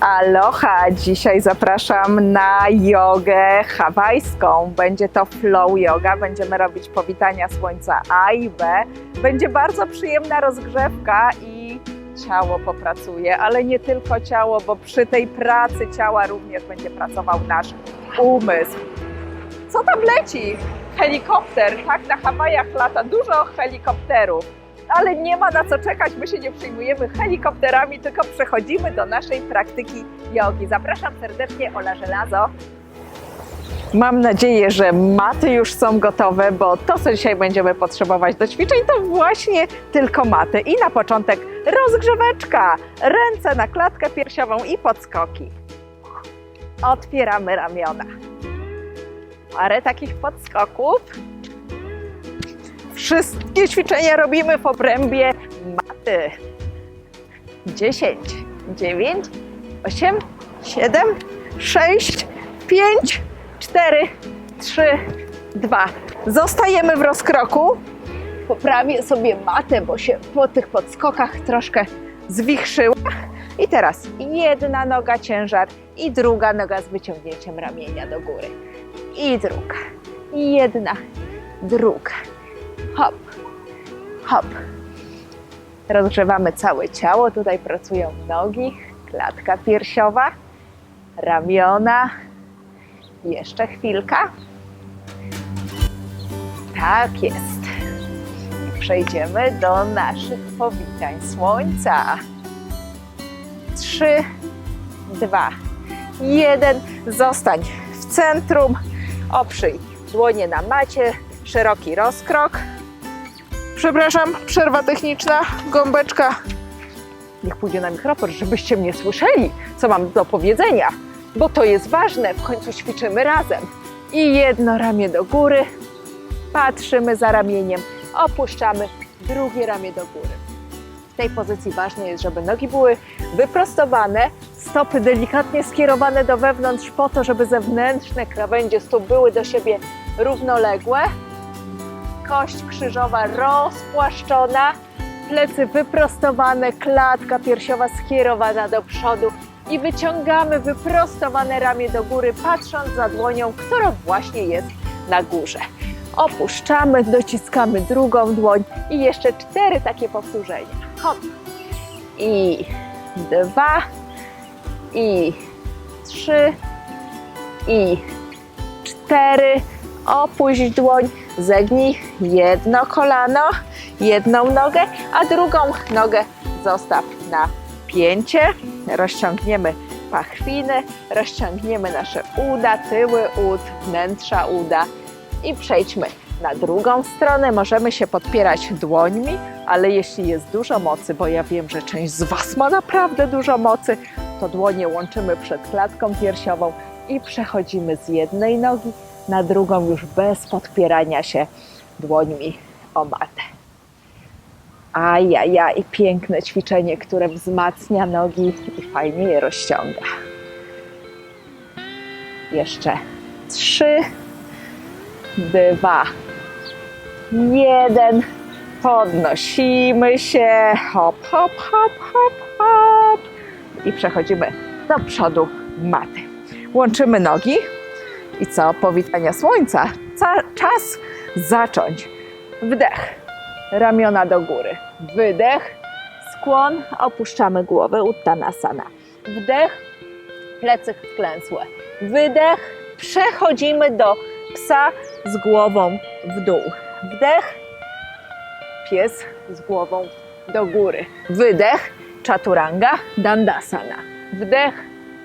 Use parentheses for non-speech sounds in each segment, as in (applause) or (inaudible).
Aloha! Dzisiaj zapraszam na jogę hawajską. Będzie to flow yoga. Będziemy robić powitania słońca A i B. Będzie bardzo przyjemna rozgrzewka i ciało popracuje, ale nie tylko ciało, bo przy tej pracy ciała również będzie pracował nasz umysł. Co tam leci? Helikopter, tak? Na Hawajach lata dużo helikopterów ale nie ma na co czekać, my się nie przyjmujemy helikopterami, tylko przechodzimy do naszej praktyki jogi. Zapraszam serdecznie, Ola Żelazo. Mam nadzieję, że maty już są gotowe, bo to, co dzisiaj będziemy potrzebować do ćwiczeń, to właśnie tylko maty. I na początek rozgrzeweczka, ręce na klatkę piersiową i podskoki. Otwieramy ramiona. Parę takich podskoków. Wszystkie ćwiczenia robimy w obrębie maty. 10, 9, 8, 7, 6, 5, 4, 3, 2. Zostajemy w rozkroku. Poprawię sobie matę, bo się po tych podskokach troszkę zwichrzyła. I teraz jedna noga ciężar i druga noga z wyciągnięciem ramienia do góry. I druga. Jedna, druga hop, hop. Rozgrzewamy całe ciało. Tutaj pracują nogi, klatka piersiowa, ramiona. Jeszcze chwilka. Tak jest. I przejdziemy do naszych powitań słońca. Trzy, dwa, jeden. Zostań w centrum. Oprzyj dłonie na macie. Szeroki rozkrok. Przepraszam, przerwa techniczna, gąbeczka. Niech pójdzie na mikrofon, żebyście mnie słyszeli, co mam do powiedzenia, bo to jest ważne, w końcu ćwiczymy razem. I jedno ramię do góry, patrzymy za ramieniem, opuszczamy drugie ramię do góry. W tej pozycji ważne jest, żeby nogi były wyprostowane, stopy delikatnie skierowane do wewnątrz, po to, żeby zewnętrzne krawędzie stóp były do siebie równoległe kość krzyżowa rozpłaszczona, plecy wyprostowane, klatka piersiowa skierowana do przodu i wyciągamy wyprostowane ramię do góry, patrząc za dłonią, która właśnie jest na górze. Opuszczamy, dociskamy drugą dłoń i jeszcze cztery takie powtórzenia. Hop. I dwa, i trzy, i cztery. Opuść dłoń, zegnij jedno kolano, jedną nogę, a drugą nogę zostaw na pięcie. Rozciągniemy pachwiny, rozciągniemy nasze uda, tyły ud, wnętrza uda i przejdźmy na drugą stronę. Możemy się podpierać dłońmi, ale jeśli jest dużo mocy, bo ja wiem, że część z Was ma naprawdę dużo mocy, to dłonie łączymy przed klatką piersiową i przechodzimy z jednej nogi na drugą już bez podpierania się dłońmi o matę. Ajaja i piękne ćwiczenie, które wzmacnia nogi i fajnie je rozciąga. Jeszcze trzy, dwa, jeden. Podnosimy się, hop, hop, hop, hop, hop i przechodzimy do przodu maty. Łączymy nogi i co? Powitania słońca. Ca czas zacząć. Wdech, ramiona do góry. Wydech, skłon, opuszczamy głowę, uttanasana. Wdech, plecy wklęsłe. Wydech, przechodzimy do psa z głową w dół. Wdech, pies z głową do góry. Wydech, chaturanga, dandasana. Wdech,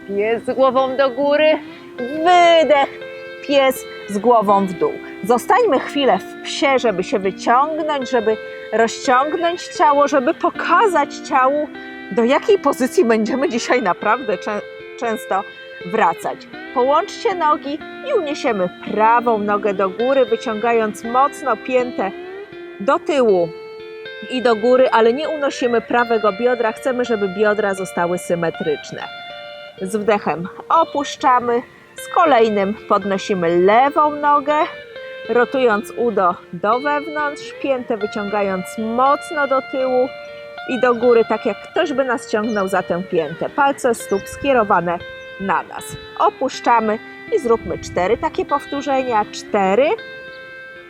pies z głową do góry. Wydech, pies z głową w dół. Zostańmy chwilę w psie, żeby się wyciągnąć, żeby rozciągnąć ciało, żeby pokazać ciału, do jakiej pozycji będziemy dzisiaj naprawdę czę często wracać. Połączcie nogi i uniesiemy prawą nogę do góry, wyciągając mocno piętę do tyłu i do góry, ale nie unosimy prawego biodra. Chcemy, żeby biodra zostały symetryczne. Z wdechem opuszczamy, z kolejnym podnosimy lewą nogę, rotując udo do wewnątrz, piętę wyciągając mocno do tyłu i do góry, tak jak ktoś by nas ciągnął za tę piętę. Palce stóp skierowane na nas. Opuszczamy i zróbmy cztery takie powtórzenia. Cztery,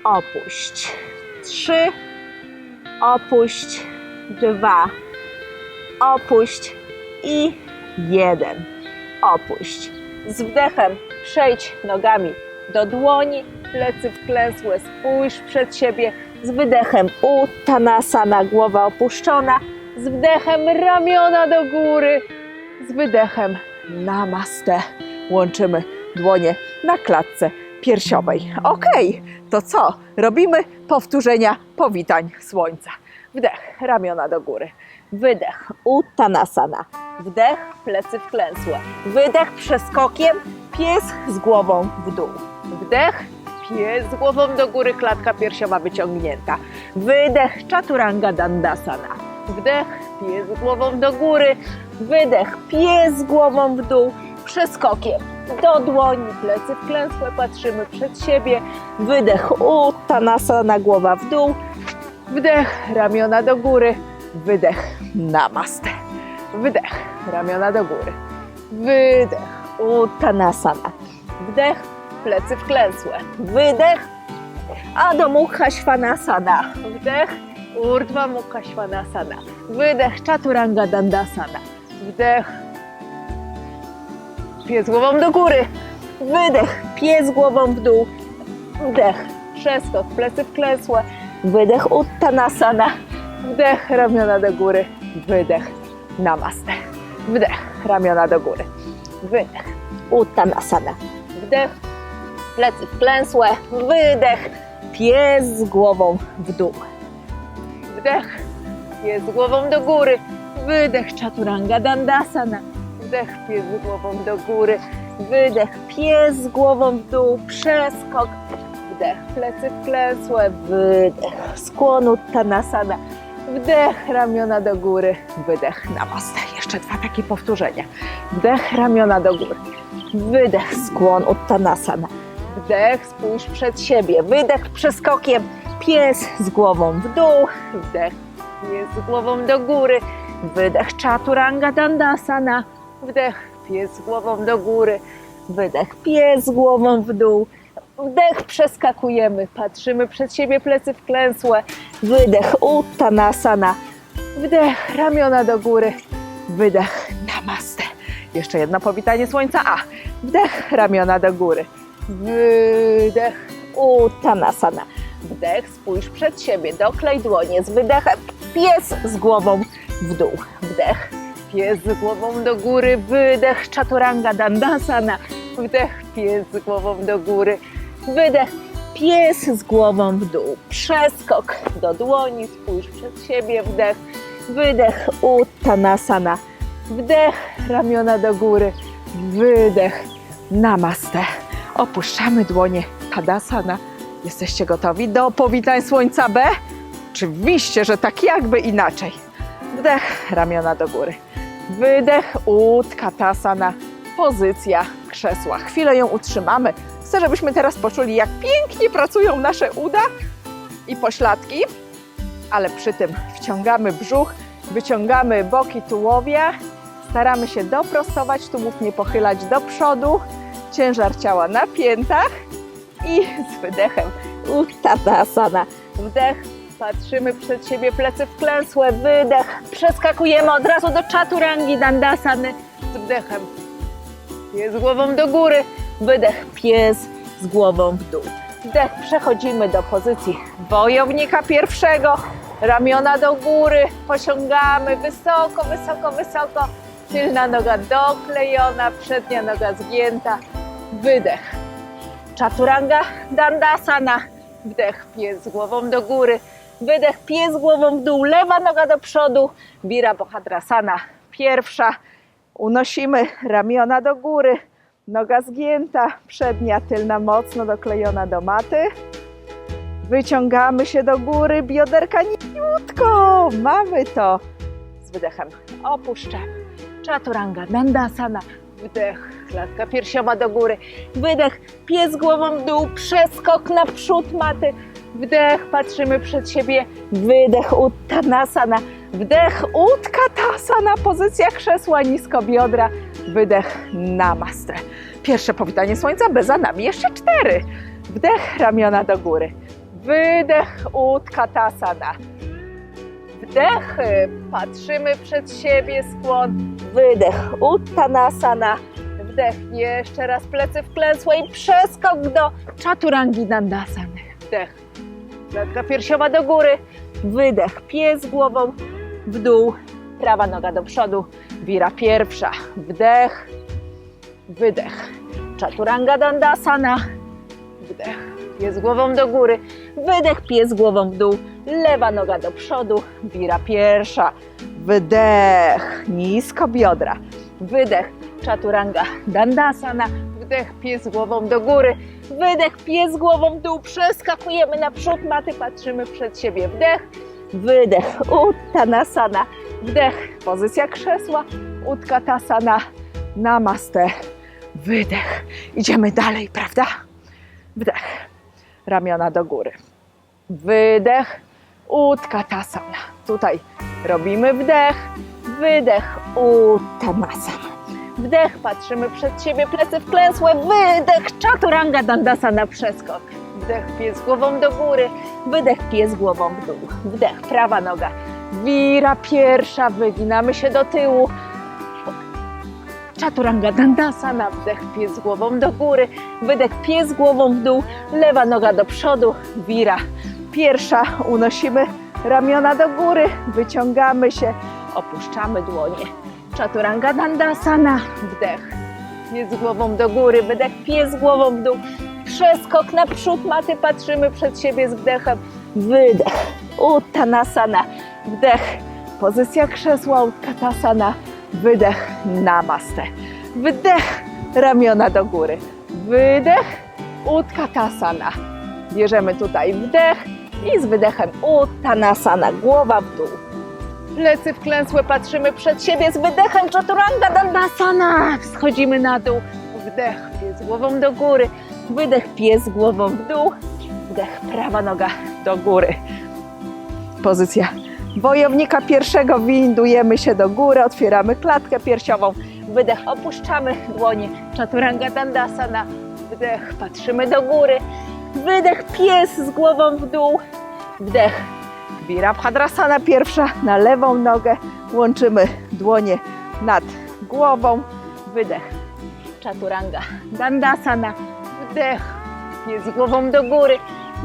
opuść. Trzy, opuść. Dwa, opuść. I jeden, opuść. Z wdechem przejdź nogami do dłoni, plecy wklęsłe, spójrz przed siebie. Z wydechem uttanasana, głowa opuszczona. Z wdechem ramiona do góry. Z wydechem namaste. Łączymy dłonie na klatce piersiowej. Ok, to co? Robimy powtórzenia powitań słońca. Wdech, ramiona do góry. Wydech, uttanasana. Wdech, plecy wklęsłe. Wydech przeskokiem, pies z głową w dół. Wdech, pies z głową do góry, klatka piersiowa wyciągnięta. Wydech, chaturanga dandasana. Wdech, pies z głową do góry. Wydech, pies z głową w dół. Przeskokiem do dłoni, plecy wklęsłe, patrzymy przed siebie. Wydech, uttanasana, głowa w dół. Wdech, ramiona do góry. Wydech, namaste. Wydech, ramiona do góry. Wydech, uttanasana. Wdech, plecy wklęsłe. Wydech, Adho Mukha Svanasana. Wdech, Urdhva Mukha Svanasana. Wydech, Chaturanga Dandasana. Wdech, pies głową do góry. Wydech, pies głową w dół. Wdech, przeskok, plecy wklęsłe. Wydech, Uttanasana. Wdech, ramiona do góry. Wydech, Namaste. Wdech, ramiona do góry. Wydech, Uttanasana. Wdech, plecy wklęsłe. Wydech, pies z głową w dół. Wdech, pies z głową do góry. Wydech, Chaturanga Dandasana. Wdech, pies z głową do góry. Wydech, pies z głową w dół. Przeskok. Wdech, plecy wklęsłe. Wydech, skłon Uttanasana. Wdech, ramiona do góry. Wydech, namaste. Jeszcze dwa takie powtórzenia. Wdech, ramiona do góry. Wydech, skłon Uttanasana. Wdech, spójrz przed siebie. Wydech przeskokiem. Pies z głową w dół. Wdech, pies z głową do góry. Wydech, chaturanga dandasana. Wdech, pies z głową do góry. Wydech, pies z głową w dół. Wdech, przeskakujemy. Patrzymy przed siebie, plecy wklęsłe. Wydech, uttanasana. Wdech, ramiona do góry. Wydech, namaste. Jeszcze jedno powitanie słońca. A, wdech, ramiona do góry. Wydech, uttanasana. Wdech, spójrz przed siebie, doklej dłonie z wydechem. Pies z głową w dół. Wdech, pies z głową do góry. Wydech, chaturanga dandasana. Wdech, pies z głową do góry. Wydech, pies z głową w dół. Przeskok do dłoni, spójrz przed siebie. Wdech, wydech, uttanasana. Wdech, ramiona do góry. Wydech, namaste. Opuszczamy dłonie Tadasana. Jesteście gotowi do powitań słońca B? Oczywiście, że tak jakby inaczej. Wdech, ramiona do góry. Wydech, utkatasana. Pozycja krzesła. Chwilę ją utrzymamy. Chcę, żebyśmy teraz poczuli, jak pięknie pracują nasze uda i pośladki, ale przy tym wciągamy brzuch, wyciągamy boki tułowia, staramy się doprostować, tułów nie pochylać do przodu, ciężar ciała na piętach i z wydechem uttanasana. Wdech, patrzymy przed siebie, plecy wklęsłe, wydech, przeskakujemy od razu do chaturangi dandasany z wdechem. Z głową do góry, wydech, pies z głową w dół. Wdech, przechodzimy do pozycji wojownika pierwszego, ramiona do góry, posiągamy wysoko, wysoko, wysoko, tylna noga doklejona, przednia noga zgięta, wydech. Chaturanga Dandasana. Wdech, pies z głową do góry. Wydech, pies z głową w dół. Lewa noga do przodu. Bira Bohadrasana. Pierwsza. Unosimy ramiona do góry. Noga zgięta. Przednia, tylna mocno doklejona do maty. Wyciągamy się do góry. Bioderka niutko. Mamy to. Z wydechem opuszczamy. Chaturanga Dandasana. Wdech, klatka piersiowa do góry. Wydech, pies głową w dół, przeskok na przód maty. Wdech, patrzymy przed siebie. Wydech, uttanasana. Wdech, utkatasana, pozycja krzesła, nisko biodra. Wydech, namaste. Pierwsze powitanie słońca, by za nami jeszcze cztery. Wdech, ramiona do góry. Wydech, utkatasana. Wdech, patrzymy przed siebie, skłon. Wydech, uttanasana. Wdech, jeszcze raz plecy wklęsłe i przeskok do czaturangi dandasany. Wdech, klatka piersiowa do góry. Wydech, pies głową w dół, prawa noga do przodu, wira pierwsza. Wdech, wydech. Chaturanga Dandasana. Wdech, pies głową do góry. Wydech, pies głową w dół. Lewa noga do przodu, wira pierwsza. Wydech, nisko biodra. Wydech, Chaturanga Dandasana. Wdech, pies głową do góry. Wydech, pies głową w dół. Przeskakujemy naprzód maty, patrzymy przed siebie. Wdech, wydech, uttanasana. Wdech, pozycja krzesła, utkatasana, namaste. Wydech. Idziemy dalej, prawda? Wdech. Ramiona do góry. Wydech. Utkatasana. Tutaj robimy wdech. Wydech. Uttanasana. Wdech. Patrzymy przed siebie, plecy wklęsłe. Wydech. Chaturanga Dandasana. Przeskok. Wdech. Pies głową do góry. Wydech. Pies głową w dół. Wdech. Prawa noga. Wira pierwsza. Wyginamy się do tyłu. Chaturanga Dandasana, wdech pies głową do góry, wydech pies głową w dół, lewa noga do przodu, wira pierwsza, unosimy ramiona do góry, wyciągamy się, opuszczamy dłonie. Chaturanga Dandasana, wdech, pies głową do góry, wydech pies głową w dół, przeskok naprzód maty, patrzymy przed siebie z wdechem, wydech, Uttanasana, wdech, pozycja krzesła, Utkatasana, wydech, namaste. Wdech, ramiona do góry. Wydech, utkatasana. Bierzemy tutaj wdech i z wydechem uttanasana, głowa w dół. Plecy wklęsłe, patrzymy przed siebie z wydechem chaturanga dandasana. Schodzimy na dół. Wdech, pies głową do góry. Wydech, pies głową w dół. Wdech, prawa noga do góry. Pozycja wojownika pierwszego windujemy się do góry, otwieramy klatkę piersiową, wydech, opuszczamy dłonie, chaturanga dandasana, wdech, patrzymy do góry, wydech, pies z głową w dół, wdech, virabhadrasana pierwsza na lewą nogę, łączymy dłonie nad głową, wydech, chaturanga dandasana, wdech, pies głową do góry,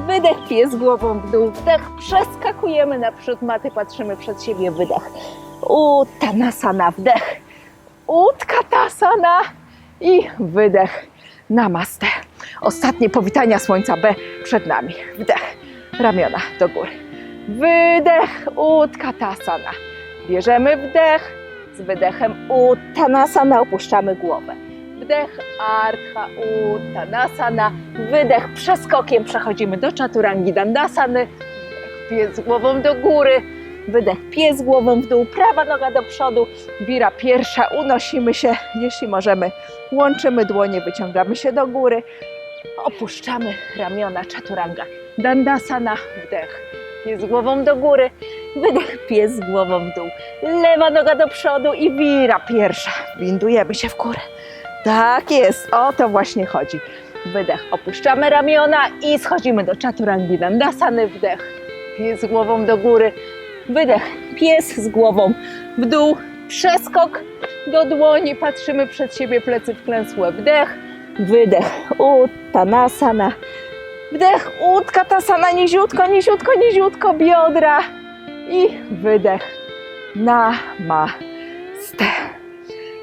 Wydech, pies głową w dół, wdech, przeskakujemy naprzód maty, patrzymy przed siebie, wydech. Uttanasana, wdech. Utkatasana i wydech. Namaste. Ostatnie powitania słońca B przed nami. Wdech, ramiona do góry. Wydech, utkatasana. Bierzemy wdech, z wydechem uttanasana opuszczamy głowę. Wdech, Ardha Uttanasana. Wydech, przeskokiem przechodzimy do Chaturangi Dandasany. Pies głową do góry. Wydech, pies głową w dół. Prawa noga do przodu. Wira pierwsza, unosimy się. Jeśli możemy, łączymy dłonie, wyciągamy się do góry. Opuszczamy ramiona Chaturanga Dandasana. Wdech, pies głową do góry. Wydech, pies głową w dół. Lewa noga do przodu i wira pierwsza. Windujemy się w górę. Tak jest, o to właśnie chodzi. Wydech, opuszczamy ramiona i schodzimy do Chaturangi Dandasany. Wdech, z głową do góry. Wydech, pies z głową w dół. Przeskok do dłoni, patrzymy przed siebie, plecy wklęsłe. Wdech, wydech, uttanasana. Wdech, utkatasana, niziutko, niziutko, niziutko, biodra. I wydech, namaste.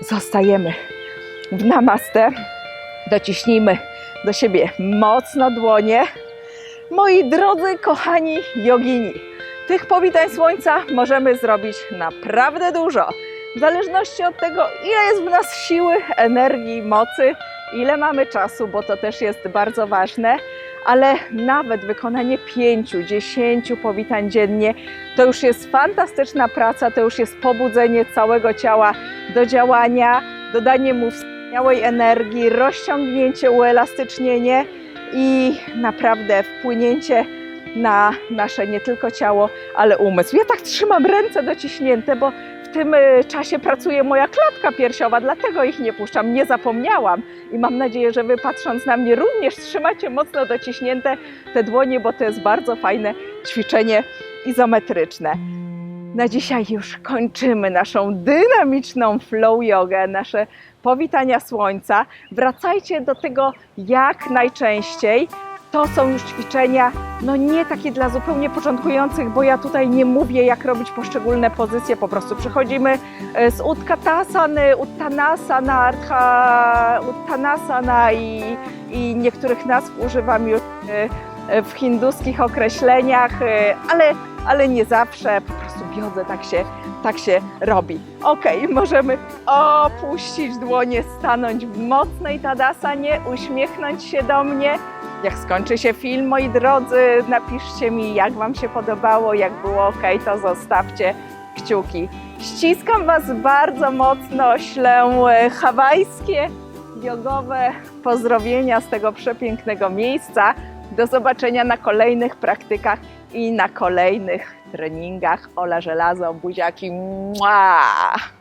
Zostajemy w namaste. Dociśnijmy do siebie mocno dłonie. Moi drodzy, kochani jogini, tych powitań słońca możemy zrobić naprawdę dużo. W zależności od tego, ile jest w nas siły, energii, mocy, ile mamy czasu, bo to też jest bardzo ważne. Ale nawet wykonanie pięciu, dziesięciu powitań dziennie to już jest fantastyczna praca, to już jest pobudzenie całego ciała do działania, dodanie mu wspaniałej energii, rozciągnięcie, uelastycznienie i naprawdę wpłynięcie na nasze nie tylko ciało, ale umysł. Ja tak trzymam ręce dociśnięte, bo w tym y, czasie pracuje moja klatka piersiowa, dlatego ich nie puszczam. Nie zapomniałam i mam nadzieję, że Wy patrząc na mnie również trzymacie mocno dociśnięte te dłonie, bo to jest bardzo fajne ćwiczenie izometryczne. Na dzisiaj już kończymy naszą dynamiczną flow jogę, nasze powitania słońca. Wracajcie do tego jak najczęściej. To są już ćwiczenia, no nie takie dla zupełnie początkujących, bo ja tutaj nie mówię, jak robić poszczególne pozycje. Po prostu przechodzimy e, z Utkatasany, Uttanasana, Ardha, Uttanasana i, i niektórych nazw używam już e, w hinduskich określeniach, e, ale, ale nie zawsze. Po prostu w jodze tak się, tak się robi. Ok, (laughs) możemy opuścić dłonie, stanąć w mocnej tadasanie, uśmiechnąć się do mnie. Jak skończy się film, moi drodzy, napiszcie mi, jak Wam się podobało, jak było ok, to zostawcie kciuki. Ściskam Was bardzo mocno, ślę e, hawajskie, jogowe pozdrowienia z tego przepięknego miejsca. Do zobaczenia na kolejnych praktykach i na kolejnych treningach. Ola Żelazo, buziaki. Mua!